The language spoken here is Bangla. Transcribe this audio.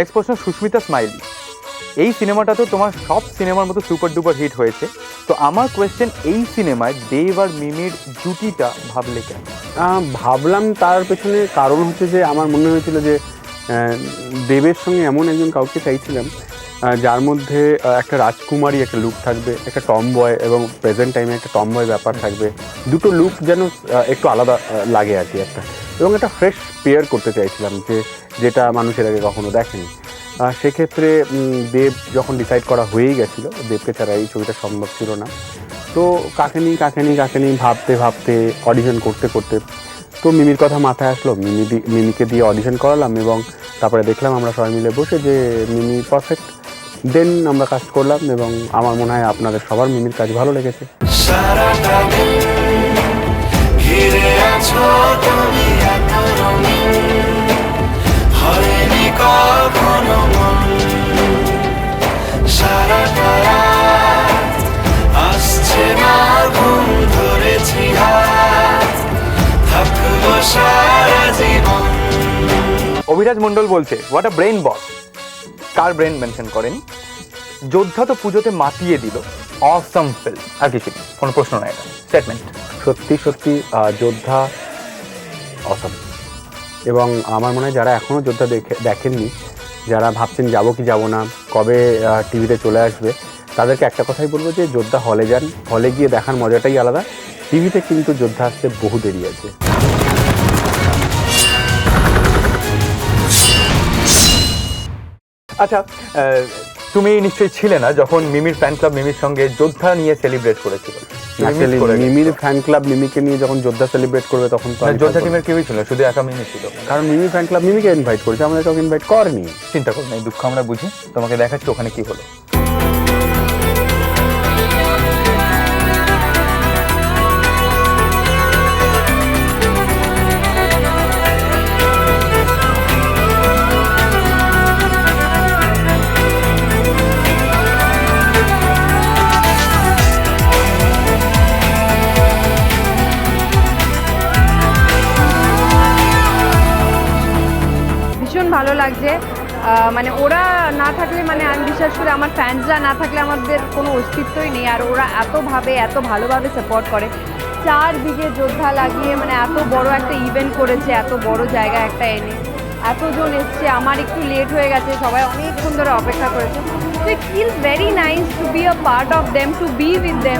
নেক্সট প্রশ্ন, সুস্মিতা স্মাইলি এই সিনেমাটা তো তোমার সব সিনেমার মতো সুপার ডুপার হিট হয়েছে। তো আমার কোয়েশ্চেন এই সিনেমায় দেব আর মিমির জুটিটা ভাবলে কেন? ভাবলাম তার পেছনে কারণ হচ্ছে যে আমার মনে হয়েছিল যে দেবের সঙ্গে এমন একজন কাউকে চাইছিলাম যার মধ্যে একটা রাজকুমারী একটা লুক থাকবে, একটা টম বয় এবং প্রেজেন্ট টাইমে একটা টম বয় ব্যাপার থাকবে। দুটো লুক যেন একটু আলাদা লাগে আর কি একটা। এবং একটা ফ্রেশ পেয়ার করতে চাইছিলাম যে, যেটা মানুষের আগে কখনো দেখেনি। সেক্ষেত্রে দেব যখন ডিসাইড করা হয়েই গেছিল, দেবকে ছাড়া এই ছবিটা সম্ভব ছিল না। তো কাকে নিই কাকে নিই কাকে নিই ভাবতে ভাবতে অডিশন করতে করতে, তো মিমির কথা মাথায় আসলো। মিমি মিমিকে দিয়ে অডিশন করালাম এবং তারপরে দেখলাম আমরা সবাই মিলে বসে যে, মিমি পারফেক্ট দেন আমরা কাজ করলাম এবং আমার মনে হয় আপনাদের সবার মিমির কাজ ভালো লেগেছে। অভিরাজ মণ্ডল বলছে হোয়াট আ ব্রেন বস কার ব্রেন মেনশন করেন? যোদ্ধা তো পুজোতে মাতিয়ে দিল। অসম ফিল্ম আর কিছু কোনো প্রশ্ন নয় এটা। স্টেটমেন্ট সত্যি সত্যি যোদ্ধা অসম এবং আমার মনে হয় যারা এখনও যোদ্ধা দেখে, দেখেননি, যারা ভাবছেন যাব কি যাব না, কবে টিভিতে চলে আসবে, তাদেরকে একটা কথাই বলব যে যোদ্ধা হলে যান। হলে গিয়ে দেখার মজাটাই আলাদা। টিভিতে কিন্তু যোদ্ধা আসতে বহু দেরি আছে। আচ্ছা তুমি নিশ্চয়ই ছিলে না যখন মিমির ফ্যান ক্লাব মিমির সঙ্গে যোদ্ধা নিয়ে সেলিব্রেট করেছিল। মিমির ফ্যান ক্লাব মিমিকে নিয়ে যখন যোদ্ধা সেলিব্রেট করবে তখন যোদ্ধা টিমের কেউই ছিল শুধু একা মিমি ছিল। কারণ মিমি ফ্যান ক্লাব মিমিকে ইনভাইট করেছে আমাদের কাউকে ইনভাইট করেনি। চিন্তা করো না দুঃখ আমরা বুঝি তোমাকে দেখাচ্ছি ওখানে কি হলো। ভালো লাগছে। মানে ওরা না থাকলে মানে আমি বিশ্বাস করি আমার ফ্যান্সরা না থাকলে আমাদের কোনো অস্তিত্বই নেই। আর ওরা এতভাবে, এত ভালোভাবে সাপোর্ট করে। চারদিকে যোদ্ধা লাগিয়ে মানে এত বড় একটা ইভেন্ট করেছে, এত বড় জায়গা একটা এনে। এতজন এসছে, আমার একটু লেট হয়ে গেছে, সবাই অনেকক্ষণ ধরে অপেক্ষা করেছে। তো it feels very nice to be a part of them to be with them